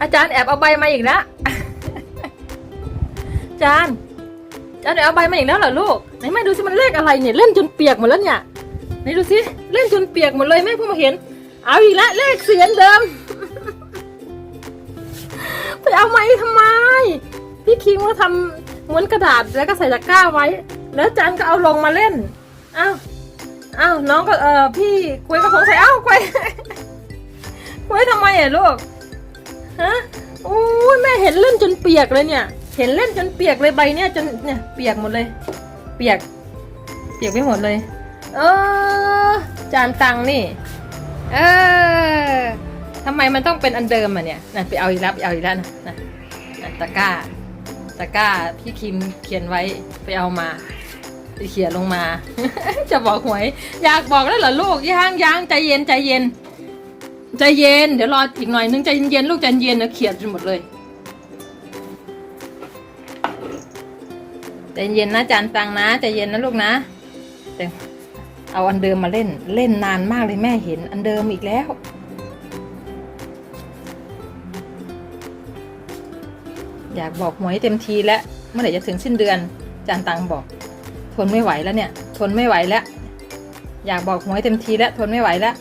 อาจารย์แอบเอาใบมาอีกแล้วอาจารย์อาจารย์แอบเอาใบมาอีกแล้วเหรอลูกไหนแม่ดูสิมันเลขอะไรเนี่ยเล่นจนเปียกหมดแล้วเนี่ยไหนดูสิเล่นจนเปียกหมดเลยแม่เพิ่งมาเห็น เอาอีกแล้วเลขเสียนเดิมไปเอามาทำไม พี่คิงว่าทำม้วนกระดาษแล้วก็ใส่ตะกร้าไว้ แล้วอาจารย์ก็เอาลงมาเล่นอ้าวอ้าวน้องก็เออพี่กล้วยก็สงสัยอ้าวกล้วยกล้วยทำไมอะลูก ฮะโอ้ยแม่เห็นเล่นจนเปียกเลยเนี่ย เห็นเล่นจนเปียกเลยใบเนี่ยจนเนี่ยเปียกหมดเลย เปียก เปียกไปหมดเลย เออ จานตังนี่ เออทำไมมันต้องเป็นอันเดิมอะเนี่ยนะไปเอาอีกแล้วไปเอาอีกแล้วนะนะนะตะกร้า ตะกร้าพี่คิมเขียนไว้ไปเอามาไปเขียนลงมา จะบอกหวย อยากบอกแล้วเหรอลูกย่างย่างใจเย็นใจเย็น ใจเย็น เดี๋ยวรออีกหน่อยนึงใจเย็นๆลูกใจเย็นนะเขียนจนหมดเลยใจเย็นนะจานตังนะใจเย็นนะลูกนะเอาอันเดิมมาเล่นเล่นนานมากเลยแม่เห็นอันเดิมอีกแล้ว อยากบอกหวยเต็มทีแล้วเมื่อไหร่จะถึงสิ้นเดือนจานตังบอก ทนไม่ไหวแล้วเนี่ย ทนไม่ไหวแล้ว อยากบอกหวยเต็มทีแล้วทนไม่ไหวแล้ว